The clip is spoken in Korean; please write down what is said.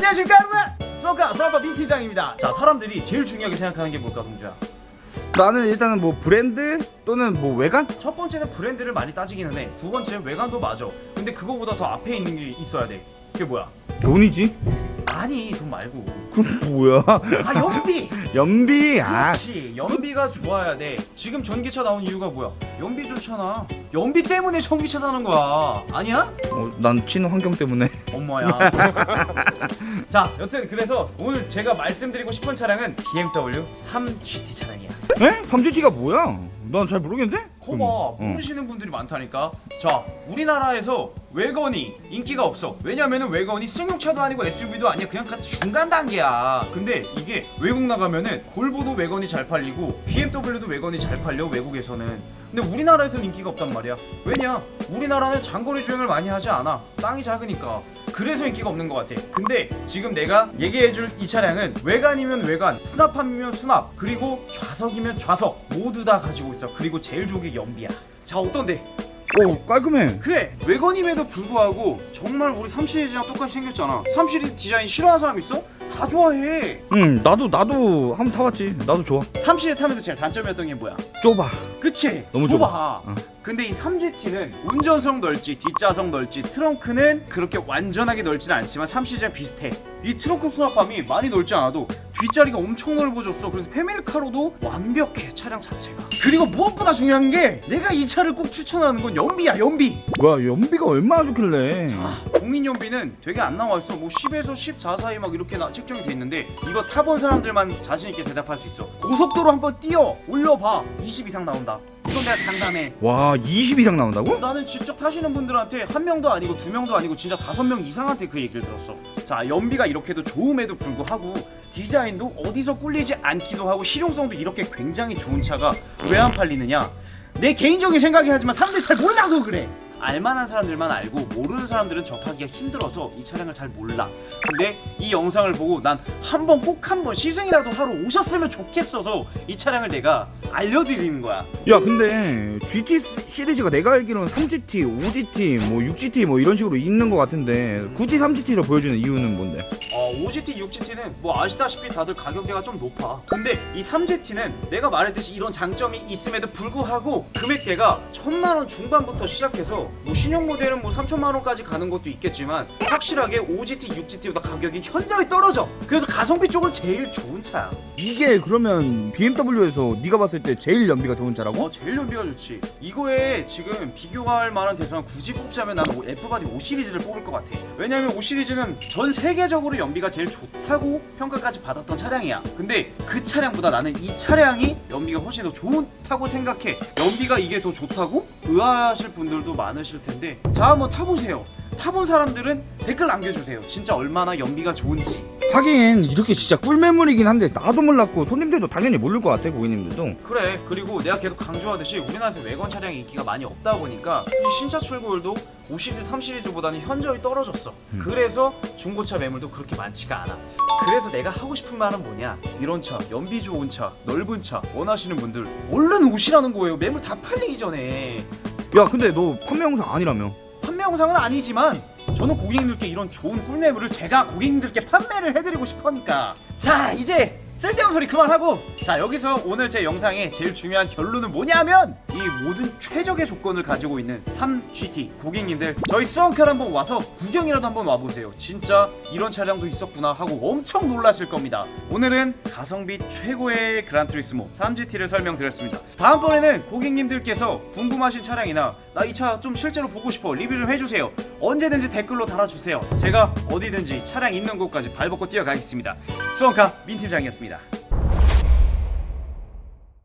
안녕하십니까 여러분. 소카 소아파 민 팀장입니다. 자 사람들이 제일 중요하게 생각하는 게 뭘까 동주야? 나는 일단은 뭐 브랜드 또는 뭐 외관? 첫 번째는 브랜드를 많이 따지기는 해두 번째는 외관도 맞아. 근데 그거보다 더 앞에 있는 게 있어야 돼. 그게 뭐야? 돈이지? 아니 돈 말고. 그럼 뭐야? 아 연비 연비 아. 그렇지 연비가 좋아야 돼. 지금 전기차 나온 이유가 뭐야? 연비 좋잖아. 연비 때문에 전기차 사는 거야. 아니야? 어, 난 친환경 때문에. 엄마야. 자 여튼 그래서 오늘 제가 말씀드리고 싶은 차량은 BMW 3GT 차량이야. 에? 3GT가 뭐야? 난 잘 모르겠는데? 거봐 어. 모르시는 분들이 많다니까. 자 우리나라에서 외건이 인기가 없어. 왜냐면은 외건이 승용차도 아니고 SUV도 아니야. 그냥 가- 중간 단계야. 근데 이게 외국 나가면 은 볼보도 외건이 잘 팔리고 BMW도 외건이 잘 팔려 외국에서는 근데 우리나라에서는 인기가 없단 말이야 왜냐 우리나라는 장거리 주행을 많이 하지 않아 땅이 작으니까 그래서 인기가 없는 것 같아. 근데 지금 내가 얘기해줄 이 차량은 외관이면 외관, 수납함이면 수납, 그리고 좌석이면 좌석 모두 다 가지고 있어. 그리고 제일 좋은 게 연비야. 자 어떤데? 오 깔끔해 그래 외관임에도 불구하고 정말 우리 3시리즈랑 똑같이 생겼잖아. 3시리즈 디자인 싫어하는 사람 있어? 다 좋아해. 응 나도 나도 한번 타봤지 나도 좋아 3시리즈 타면서 제일 단점이었던 게 뭐야? 좁아 그치? 너무 좁아. 어. 근데 이 3GT는 운전석 넓지, 뒷좌석 넓지, 트렁크는 그렇게 완전하게 넓지는 않지만 3시리즈랑 비슷해. 이 트렁크 수납함이 많이 넓지 않아도 뒷자리가 엄청 넓어졌어. 그래서 패밀리카로도 완벽해 차량 자체가. 그리고 무엇보다 중요한 게 내가 이 차를 꼭 추천하는 건 연비야, 연비. 뭐야 연비가 얼마나 좋길래 공인 연비는 되게 안 나와 있어. 뭐 10에서 14 사이 막 이렇게 나, 책정이 돼 있는데 이거 타본 사람들만 자신 있게 대답할 수 있어. 고속도로 한번 뛰어 올려봐. 20 이상 나온다. 이건 내가 장담해. 와 20 이상 나온다고? 나는 직접 타시는 분들한테 한 명도 아니고 두 명도 아니고 진짜 다섯 명 이상한테 그 얘기를 들었어. 자 연비가 이렇게도 좋음에도 불구하고 디자인도 어디서 꿀리지 않기도 하고 실용성도 이렇게 굉장히 좋은 차가 왜 안 팔리느냐? 내 개인적인 생각이 하지만 사람들이 잘 몰라서 그래. 알만한 사람들만 알고 모르는 사람들은 접하기가 힘들어서 이 차량을 잘 몰라. 근데 이 영상을 보고 난 한 번 꼭 한 번 시승이라도 하러 오셨으면 좋겠어서 이 차량을 내가 알려드리는 거야. 야 근데 GT 시리즈가 내가 알기로는 3GT, 5GT, 뭐 6GT 뭐 이런 식으로 있는 것 같은데 굳이 3GT를 보여주는 이유는 뭔데? 어, 5GT, 6GT는 뭐 아시다시피 다들 가격대가 좀 높아. 근데 이 3GT는 내가 말했듯이 이런 장점이 있음에도 불구하고 금액대가 천만 원 중반부터 시작해서 뭐 신형 모델은 뭐 3천만 원까지 가는 것도 있겠지만 확실하게 5GT, 6GT보다 가격이 현저히 떨어져. 그래서 가성비 쪽은 제일 좋은 차야. 이게 그러면 BMW에서 네가 봤을 때 제일 연비가 좋은 차라고? 어 제일 연비가 좋지. 이거에 지금 비교할 만한 대상 굳이 뽑자면 나는 오- F바디 5 시리즈를 뽑을 것 같아. 왜냐면 5 시리즈는 전 세계적으로 연비 가 제일 좋다고 평가까지 받았던 차량이야. 근데 그 차량보다 나는 이 차량이 연비가 훨씬 더 좋다고 생각해. 연비가 이게 더 좋다고 의아하실 분들도 많으실 텐데 자 한번 타보세요. 타본 사람들은 댓글 남겨주세요. 진짜 얼마나 연비가 좋은지. 하긴 이렇게 진짜 꿀매물이긴 한데 나도 몰랐고 손님들도 당연히 모를 것 같아 고객님들도. 그래 그리고 내가 계속 강조하듯이 우리나라에서 외관 차량이 인기가 많이 없다 보니까 이 신차 출고율도 5시리즈 3시리즈보다는 현저히 떨어졌어. 그래서 중고차 매물도 그렇게 많지가 않아. 그래서 내가 하고 싶은 말은 뭐냐? 이런 차 연비 좋은 차 넓은 차 원하시는 분들 얼른 오시라는 거예요. 매물 다 팔리기 전에. 야 근데 너 판매 영상 아니라며 영상은 아니지만 저는 고객님들께 이런 좋은 꿀매물을 제가 고객님들께 판매를 해드리고 싶으니까. 자 이제 쓸데없는 소리 그만하고. 자 여기서 오늘 제 영상의 제일 중요한 결론은 뭐냐면 이 모든 최적의 조건을 가지고 있는 3GT 고객님들 저희 수원칼 한번 와서 구경이라도 한번 와보세요. 진짜 이런 차량도 있었구나 하고 엄청 놀라실 겁니다. 오늘은 가성비 최고의 그란투리스모 3GT를 설명드렸습니다. 다음번에는 고객님들께서 궁금하신 차량이나 나 이 차 좀 실제로 보고 싶어 리뷰 좀 해주세요. 언제든지 댓글로 달아주세요. 제가 어디든지 차량 있는 곳까지 발벗고 뛰어가겠습니다. 수원카 민팀장이었습 니다